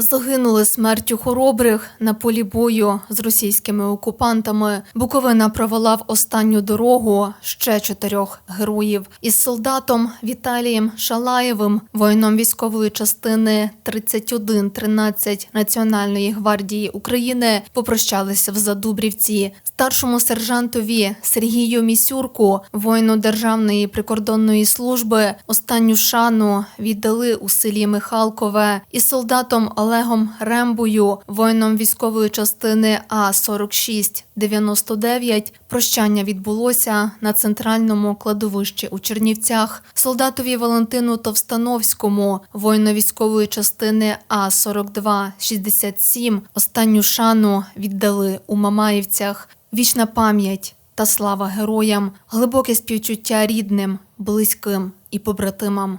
Загинули смертю хоробрих на полі бою з російськими окупантами. Буковина провела в останню дорогу ще чотирьох героїв із солдатом Віталієм Шалаєвим, воїном військової частини 3113 Національної гвардії України, попрощалися в Задубрівці. Старшому сержантові Сергію Місюрку, воїну Державної прикордонної служби, останню шану віддали у селі Михалкове із солдатом Олегом Рембою, воїном військової частини А 4699 Прощання відбулося на центральному кладовищі у Чернівцях. Солдатові Валентину Товстановському, воїну військової частини А 4267 Останню шану віддали у Мамаївцях. Вічна пам'ять та слава героям, глибоке співчуття рідним, близьким і побратимам.